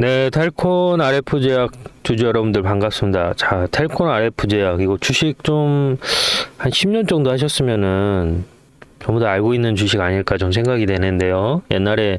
네, 탈콘 RF 제약 주주 여러분들 반갑습니다. 자, 탈콘 RF 제약 이거 주식 좀 한 10년 정도 하셨으면은 전부 다 알고 있는 주식 아닐까 좀 생각이 되는데요. 옛날에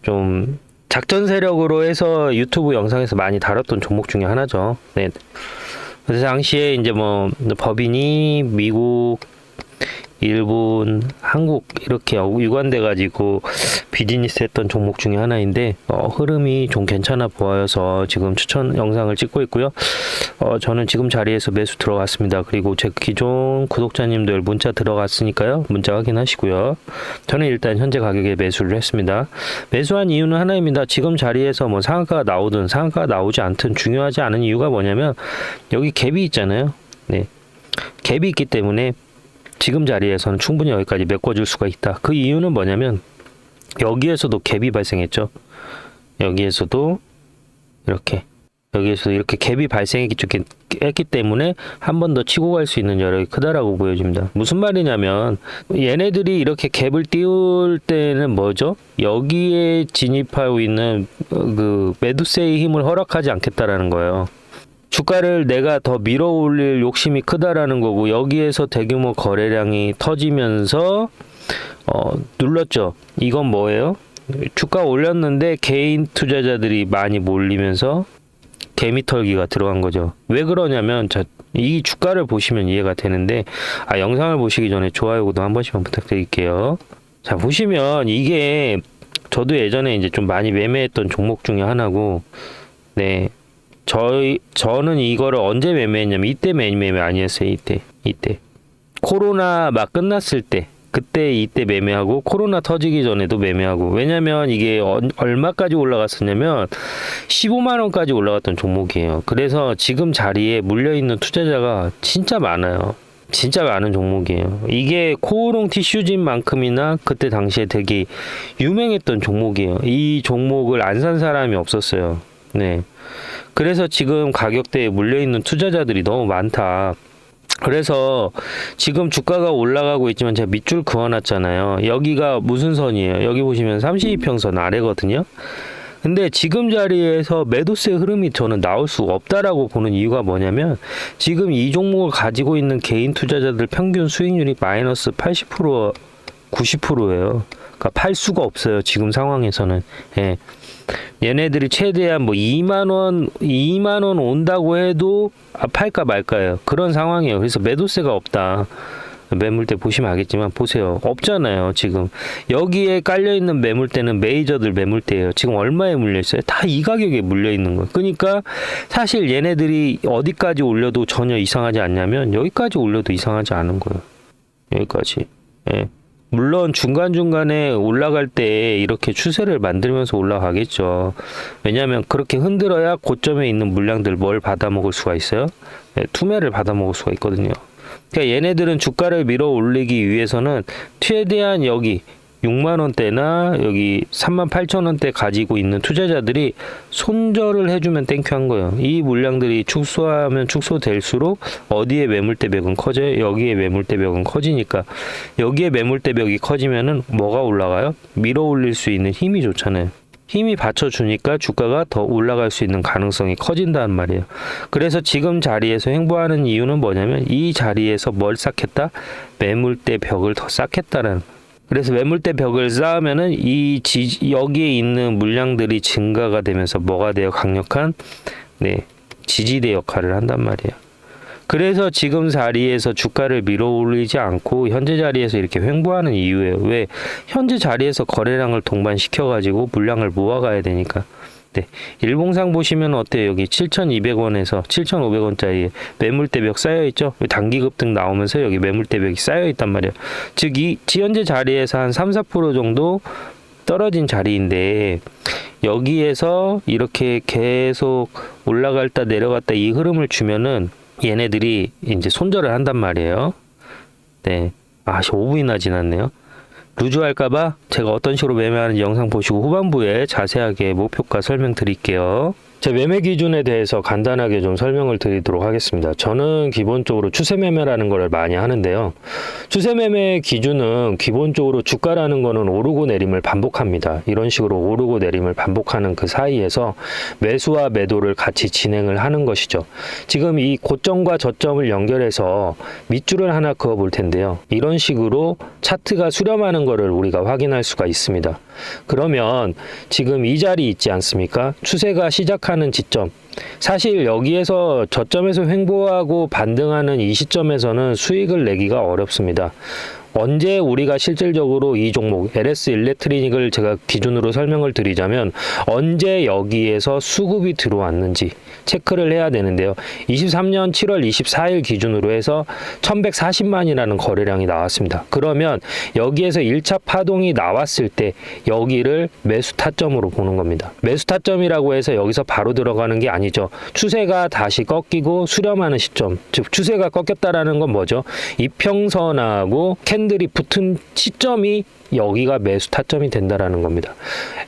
좀 작전 세력으로 해서 유튜브 영상에서 많이 다뤘던 종목 중에 하나죠. 네. 그 당시에 이제 뭐 법인이 미국, 일본, 한국 이렇게 유관돼 가지고 비즈니스 했던 종목 중에 하나인데 어, 흐름이 좀 괜찮아 보여서 지금 추천 영상을 찍고 있고요. 어, 저는 지금 자리에서 매수 들어갔습니다. 그리고 제 기존 구독자님들 문자 들어갔으니까요. 문자 확인하시고요. 저는 일단 현재 가격에 매수를 했습니다. 매수한 이유는 하나입니다. 지금 자리에서 뭐 상한가가 나오든 상한가가 나오지 않든 중요하지 않은 이유가 뭐냐면 여기 갭이 있잖아요. 네. 갭이 있기 때문에 지금 자리에서는 충분히 여기까지 메꿔줄 수가 있다. 그 이유는 뭐냐면 여기에서도 갭이 발생했죠. 여기에서도 이렇게 여기에서 이렇게 갭이 발생했기 때문에 한 번 더 치고 갈 수 있는 여력이 크다라고 보여집니다. 무슨 말이냐면 얘네들이 이렇게 갭을 띄울 때는 뭐죠? 여기에 진입하고 있는 어, 그 매도세의 힘을 허락하지 않겠다라는 거예요. 주가를 내가 더 밀어 올릴 욕심이 크다라는 거고 여기에서 대규모 거래량이 터지면서 어, 눌렀죠. 이건 뭐예요? 주가 올렸는데 개인 투자자들이 많이 몰리면서 개미털기가 들어간 거죠. 왜 그러냐면 자, 이 주가를 보시면 이해가 되는데 아, 영상을 보시기 전에 좋아요 구독 한 번씩만 부탁드릴게요. 자 보시면 이게 저도 예전에 이제 좀 많이 매매했던 종목 중에 하나고 네 저희 저는 이거를 언제 매매했냐면 이때 매매 아니었어요 이때 이때 코로나 막 끝났을 때 그때 이때 매매하고 코로나 터지기 전에도 매매하고 왜냐면 이게 어- 얼마까지 올라갔었냐면 15만 원까지 올라갔던 종목이에요. 그래서 지금 자리에 물려 있는 투자자가 진짜 많아요. 진짜 많은 종목이에요. 이게 코오롱 티슈진만큼이나 그때 당시에 되게 유명했던 종목이에요. 이 종목을 안 산 사람이 없었어요. 네. 그래서 지금 가격대에 물려 있는 투자자들이 너무 많다. 그래서 지금 주가가 올라가고 있지만 제가 밑줄 그어놨잖아요. 여기가 무슨 선이에요? 여기 보시면 32평선 아래거든요. 근데 지금 자리에서 매도세 흐름이 저는 나올 수가 없다라고 보는 이유가 뭐냐면 지금 이 종목을 가지고 있는 개인 투자자들 평균 수익률이 마이너스 80% 90%예요. 그러니까 팔 수가 없어요. 지금 상황에서는. 예. 얘네들이 최대한 뭐 2만 원, 2만 원 온다고 해도 아, 팔까 말까요. 그런 상황이에요. 그래서 매도세가 없다. 매물대 보시면 알겠지만 보세요. 없잖아요. 지금 여기에 깔려 있는 매물대는 메이저들 매물대예요. 지금 얼마에 물려 있어요? 다 이 가격에 물려 있는 거예요. 그러니까 사실 얘네들이 어디까지 올려도 전혀 이상하지 않냐면 여기까지 올려도 이상하지 않은 거예요. 여기까지. 예. 물론 중간중간에 올라갈 때 이렇게 추세를 만들면서 올라가겠죠. 왜냐하면 그렇게 흔들어야 고점에 있는 물량들 뭘 받아먹을 수가 있어요? 네, 투매를 받아먹을 수가 있거든요. 그러니까 얘네들은 주가를 밀어 올리기 위해서는 최대한 여기 6만 원대나 여기 3만 8천 원대 가지고 있는 투자자들이 손절을 해주면 땡큐한 거예요. 이 물량들이 축소하면 축소될수록 어디에 매물대벽은 커져요? 여기에 매물대벽은 커지니까 여기에 매물대벽이 커지면은 뭐가 올라가요? 밀어 올릴 수 있는 힘이 좋잖아요. 힘이 받쳐주니까 주가가 더 올라갈 수 있는 가능성이 커진다는 말이에요. 그래서 지금 자리에서 행보하는 이유는 뭐냐면 이 자리에서 뭘 쌓겠다? 매물대 벽을 더 쌓겠다는 그래서 매물대 벽을 쌓으면은 이 지, 여기에 있는 물량들이 증가가 되면서 뭐가 돼요? 강력한 네 지지대 역할을 한단 말이에요. 그래서 지금 자리에서 주가를 밀어 올리지 않고 현재 자리에서 이렇게 횡보하는 이유예요. 왜? 현재 자리에서 거래량을 동반시켜 가지고 물량을 모아가야 되니까. 네. 일봉상 보시면 어때요? 여기 7,200원에서 7,500원짜리 매물대벽 쌓여 있죠? 단기 급등 나오면서 여기 매물대벽이 쌓여 있단 말이에요. 즉, 이 현재 자리에서 한 3, 4% 정도 떨어진 자리인데 여기에서 이렇게 계속 올라갔다 내려갔다 이 흐름을 주면은 얘네들이 이제 손절을 한단 말이에요. 네. 아, 5분이나 지났네요. 루즈할까봐 제가 어떤 식으로 매매하는지 영상 보시고 후반부에 자세하게 목표가 설명드릴게요. 제 매매 기준에 대해서 간단하게 좀 설명을 드리도록 하겠습니다. 저는 기본적으로 추세 매매라는 걸 많이 하는데요. 추세 매매 기준은 기본적으로 주가라는 거는 오르고 내림을 반복합니다. 이런 식으로 오르고 내림을 반복하는 그 사이에서 매수와 매도를 같이 진행을 하는 것이죠. 지금 이 고점과 저점을 연결해서 밑줄을 하나 그어 볼 텐데요. 이런 식으로 차트가 수렴하는 것을 우리가 확인할 수가 있습니다. 그러면 지금 이 자리 있지 않습니까? 추세가 시작하는 지점. 사실 여기에서 저점에서 횡보하고 반등하는 이 시점에서는 수익을 내기가 어렵습니다. 언제 우리가 실질적으로 이 종목 LS 일렉트리닉을 제가 기준으로 설명을 드리자면 언제 여기에서 수급이 들어왔는지 체크를 해야 되는데요. 23년 7월 24일 기준으로 해서 1140만이라는 거래량이 나왔습니다. 그러면 여기에서 1차 파동이 나왔을 때 여기를 매수 타점으로 보는 겁니다. 매수 타점이라고 해서 여기서 바로 들어가는 게 아니죠. 추세가 다시 꺾이고 수렴하는 시점, 즉 추세가 꺾였다라는 건 뭐죠? 이평선하고 캔들이 붙은 시점이 여기가 매수 타점이 된다라는 겁니다.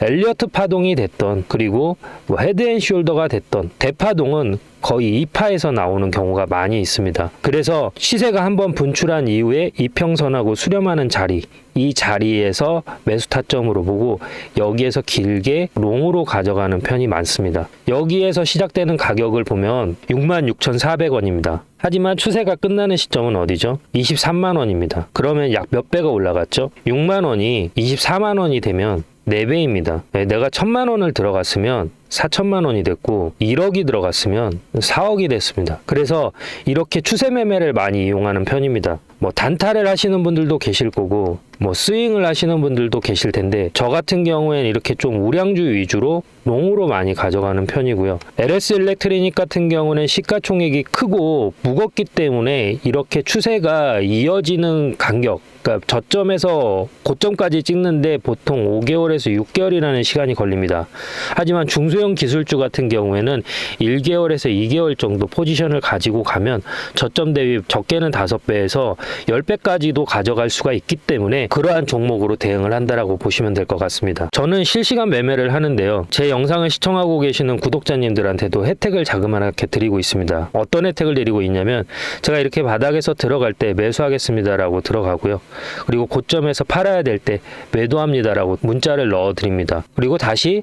엘리어트 파동이 됐던 그리고 뭐 헤드앤숄더가 됐던 대파동은 거의 2파에서 나오는 경우가 많이 있습니다. 그래서 시세가 한번 분출한 이후에 이평선하고 수렴하는 자리 이 자리에서 매수 타점으로 보고 여기에서 길게 롱으로 가져가는 편이 많습니다. 여기에서 시작되는 가격을 보면 66,400원입니다. 하지만 추세가 끝나는 시점은 어디죠? 23만 원입니다. 그러면 약 몇 배가 올라갔죠? 6만 원이 24만 원이 되면 4배입니다. 내가 1000만 원을 들어갔으면 4천만 원이 됐고 1억이 들어갔으면 4억이 됐습니다. 그래서 이렇게 추세 매매를 많이 이용하는 편입니다. 뭐 단타를 하시는 분들도 계실 거고 뭐 스윙을 하시는 분들도 계실 텐데 저 같은 경우에는 이렇게 좀 우량주 위주로 롱으로 많이 가져가는 편이고요. LS 일렉트리닉 같은 경우는 시가총액이 크고 무겁기 때문에 이렇게 추세가 이어지는 간격 그러니까 저점에서 고점까지 찍는데 보통 5개월에서 6개월이라는 시간이 걸립니다. 하지만 중소형 기술주 같은 경우에는 1개월에서 2개월 정도 포지션을 가지고 가면 저점 대비 적게는 5배에서 10배까지도 가져갈 수가 있기 때문에 그러한 종목으로 대응을 한다라고 보시면 될 것 같습니다. 저는 실시간 매매를 하는데요. 제 영상을 시청하고 계시는 구독자님들한테도 혜택을 자그마하게 드리고 있습니다. 어떤 혜택을 드리고 있냐면 제가 이렇게 바닥에서 들어갈 때 매수하겠습니다라고 들어가고요. 그리고 고점에서 팔아야 될 때 매도합니다라고 문자를 넣어 드립니다. 그리고 다시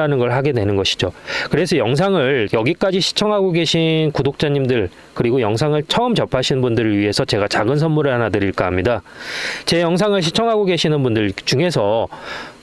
라는 걸 하게 되는 것이죠. 그래서 영상을 여기까지 시청하고 계신 구독자님들 그리고 영상을 처음 접하시는 분들을 위해서 제가 작은 선물을 하나 드릴까 합니다. 제 영상을 시청하고 계시는 분들 중에서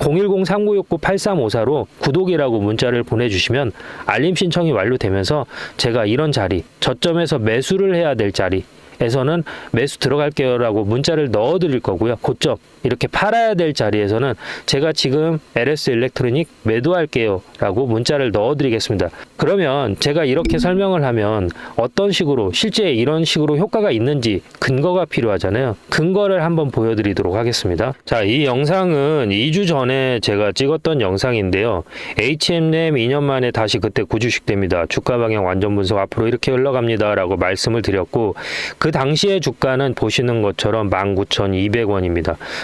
010-3969-8354로 구독이라고 문자를 보내주시면 알림 신청이 완료되면서 제가 이런 자리, 저점에서 매수를 해야 될 자리, 에서는 매수 들어갈게요라고 문자를 넣어 드릴 거고요. 고점 이렇게 팔아야 될 자리에서는 제가 지금 LS 일렉트로닉 매도할게요 라고 문자를 넣어 드리겠습니다. 그러면 제가 이렇게 설명을 하면 어떤 식으로 실제 이런 식으로 효과가 있는지 근거가 필요하잖아요. 근거를 한번 보여 드리도록 하겠습니다. 자, 이 영상은 2주 전에 제가 찍었던 영상인데요. HM램 2년 만에 다시 그때 구주식 됩니다. 주가 방향 완전 분석 앞으로 이렇게 흘러갑니다 라고 말씀을 드렸고 그그 당시의 주가는 보시는 것처럼 19,200원입니다.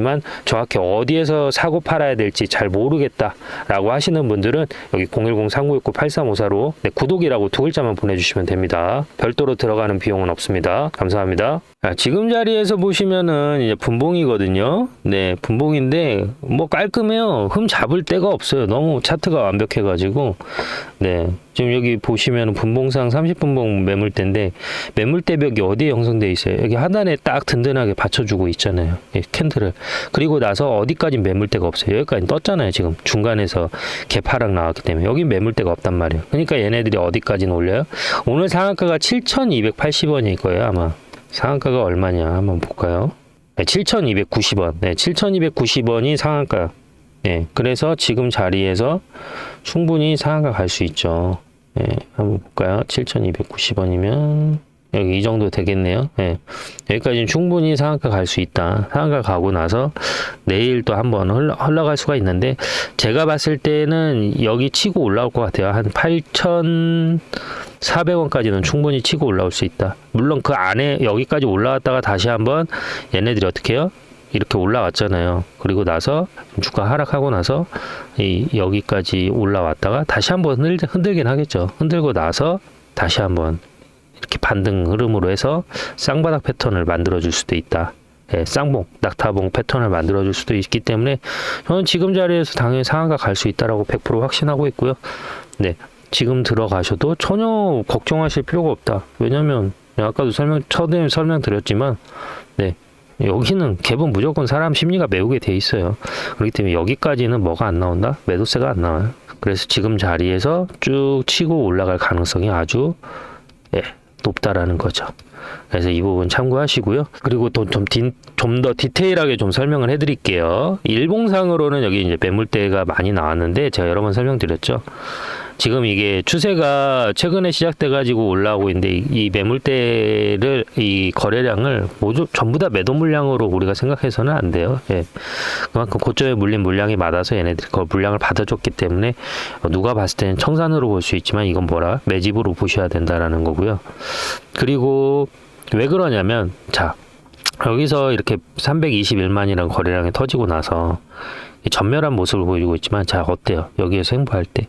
만 정확히 어디에서 사고 팔아야 될지 잘 모르겠다라고 하시는 분들은 여기 010-3969-8354로 네, 구독이라고 두 글자만 보내주시면 됩니다. 별도로 들어가는 비용은 없습니다. 감사합니다. 자, 지금 자리에서 보시면은 이제 분봉이거든요. 네, 분봉인데 뭐 깔끔해요. 흠 잡을 데가 없어요. 너무 차트가 완벽해가지고 네. 지금 여기 보시면 분봉상 30분봉 매물대인데 매물대벽이 어디에 형성되어 있어요? 여기 하단에 딱 든든하게 받쳐주고 있잖아요. 이 캔들을. 그리고 나서 어디까지 매물대가 없어요. 여기까지 떴잖아요. 지금 중간에서 개파락 나왔기 때문에 여기 매물대가 없단 말이에요. 그러니까 얘네들이 어디까지는 올려요? 오늘 상한가가 7,280원일 거예요. 아마. 상한가가 얼마냐 한번 볼까요? 네, 7,290원. 네, 7,290원이 상한가. 네, 그래서 지금 자리에서 충분히 상한가 갈 수 있죠. 네, 한번 볼까요? 7,290원이면 여기 이 정도 되겠네요. 네, 여기까지는 충분히 상한가 갈 수 있다. 상한가 가고 나서 내일 또 한번 흘러, 흘러갈 수가 있는데 제가 봤을 때는 여기 치고 올라올 것 같아요. 한 8,400원까지는 충분히 치고 올라올 수 있다. 물론 그 안에 여기까지 올라왔다가 다시 한번 얘네들이 어떻게 해요? 이렇게 올라왔잖아요. 그리고 나서 주가 하락하고 나서 이 여기까지 올라왔다가 다시 한번 흔들, 흔들 긴 하겠죠. 흔들고 나서 다시 한번 이렇게 반등 흐름으로 해서 쌍바닥 패턴을 만들어 줄 수도 있다. 예, 쌍봉, 낙타봉 패턴을 만들어 줄 수도 있기 때문에 저는 지금 자리에서 당연히 상한가 갈 수 있다라고 100% 확신하고 있고요. 네. 지금 들어가셔도 전혀 걱정하실 필요가 없다. 왜냐면 아까도 설명 처음에 설명드렸지만 네. 여기는 갭은 무조건 사람 심리가 매우게 돼 있어요. 그렇기 때문에 여기까지는 뭐가 안 나온다? 매도세가 안 나와요. 그래서 지금 자리에서 쭉 치고 올라갈 가능성이 아주 예, 높다라는 거죠. 그래서 이 부분 참고하시고요. 그리고 좀좀 더 디테일하게 좀 설명을 해드릴게요. 일봉상으로는 여기 이제 매물대가 많이 나왔는데 제가 여러 번 설명드렸죠. 지금 이게 추세가 최근에 시작돼 가지고 올라오고 있는데 이- 이 매물대를 이 거래량을 모두 전부 다 매도 물량으로 우리가 생각해서는 안 돼요. 예. 그만큼 고점에 물린 물량이 많아서 얘네들이 그 물량을 받아줬기 때문에 누가 봤을 때는 청산으로 볼 수 있지만 이건 뭐라 매집으로 보셔야 된다라는 거고요. 그리고 왜 그러냐면 자 여기서 이렇게 321만이라는 거래량이 터지고 나서 이 전멸한 모습을 보이고 있지만 자 어때요? 여기에서 행보할 때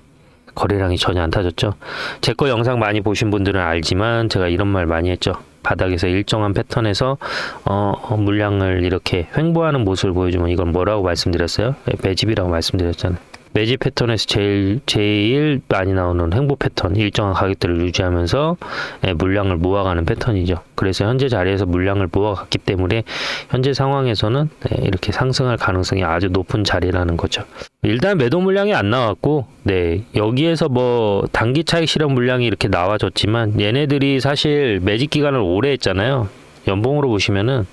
거래량이 전혀 안 타졌죠. 제 거 영상 많이 보신 분들은 알지만 제가 이런 말 많이 했죠. 바닥에서 일정한 패턴에서 어, 어, 물량을 이렇게 횡보하는 모습을 보여주면 이건 뭐라고 말씀드렸어요? 네, 매집이라고 말씀드렸잖아요. 매집 패턴에서 제일 제일 많이 나오는 행보 패턴 일정한 가격대를 유지하면서 예, 물량을 모아가는 패턴이죠. 그래서 현재 자리에서 물량을 모아갔기 때문에 현재 상황에서는 네, 이렇게 상승할 가능성이 아주 높은 자리라는 거죠. 일단 매도 물량이 안 나왔고, 네 여기에서 뭐 단기 차익 실현 물량이 이렇게 나와줬지만 얘네들이 사실 매집 기간을 오래 했잖아요. 연봉으로 보시면은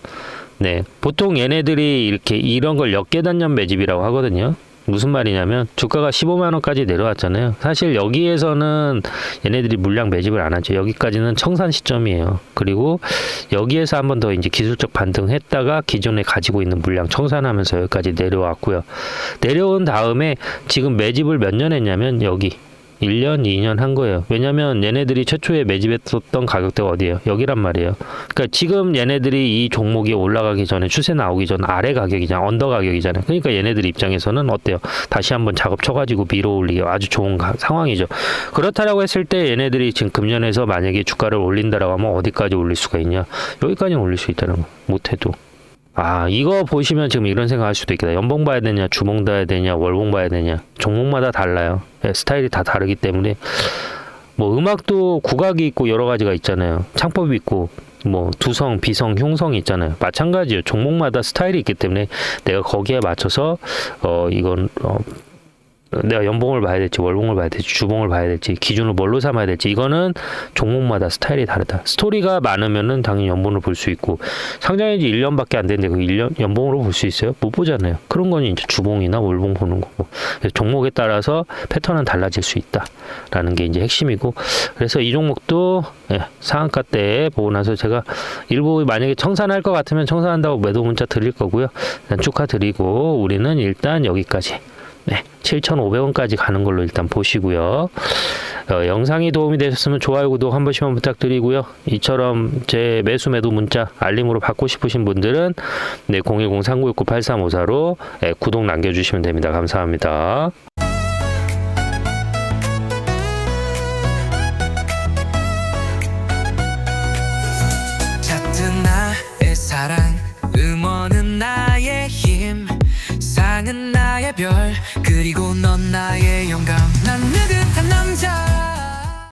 네 보통 얘네들이 이렇게 이런 걸 역계단년 매집이라고 하거든요. 무슨 말이냐면 주가가 15만 원까지 내려왔잖아요. 사실 여기에서는 얘네들이 물량 매집을 안 하죠. 여기까지는 청산 시점이에요. 그리고 여기에서 한 번 더 이제 기술적 반등했다가 기존에 가지고 있는 물량 청산하면서 여기까지 내려왔고요. 내려온 다음에 지금 매집을 몇 년 했냐면 여기 1년, 2년 한 거예요. 왜냐면 얘네들이 최초에 매집했었던 가격대가 어디예요? 여기란 말이에요. 그러니까 지금 얘네들이 이 종목이 올라가기 전에 추세 나오기 전 아래 가격이잖아. 언더 가격이잖아요. 그러니까 얘네들 입장에서는 어때요? 다시 한번 작업 쳐 가지고 밀어 올리기 아주 좋은 가- 상황이죠. 그렇다라고 했을 때 얘네들이 지금 금년에서 만약에 주가를 올린다라고 하면 어디까지 올릴 수가 있냐? 여기까지 올릴 수 있다는 거. 못 해도. 아, 이거 보시면 지금 이런 생각 할 수도 있겠다. 연봉 봐야 되냐, 주봉 봐야 되냐, 월봉 봐야 되냐. 종목마다 달라요. 예, 스타일이 다 다르기 때문에. 뭐 음악도 국악이 있고 여러 가지가 있잖아요. 창법이 있고 뭐 두성, 비성, 흉성이 있잖아요. 마찬가지예요. 종목마다 스타일이 있기 때문에 내가 거기에 맞춰서 어 이건 어 내가 연봉을 봐야 될지 월봉을 봐야 될지 주봉을 봐야 될지 기준을 뭘로 삼아야 될지 이거는 종목마다 스타일이 다르다. 스토리가 많으면은 당연히 연봉을 볼 수 있고 상장한 지 1년밖에 안 됐는데 그 1년 연봉으로 볼 수 있어요? 못 보잖아요. 그런 건 이제 주봉이나 월봉 보는 거고. 종목에 따라서 패턴은 달라질 수 있다라는 게 이제 핵심이고 그래서 이 종목도 예, 상한가 때 보고 나서 제가 일부 만약에 청산할 것 같으면 청산한다고 매도 문자 드릴 거고요. 축하드리고 우리는 일단 여기까지 네, 7,500원까지 가는 걸로 일단 보시고요. 어, 영상이 도움이 되셨으면 좋아요, 구독 한 번씩만 부탁드리고요. 이처럼 제 매수 매도 문자 알림으로 받고 싶으신 분들은 네, 010-3969-8354로 예, 구독 남겨주시면 됩니다. 감사합니다.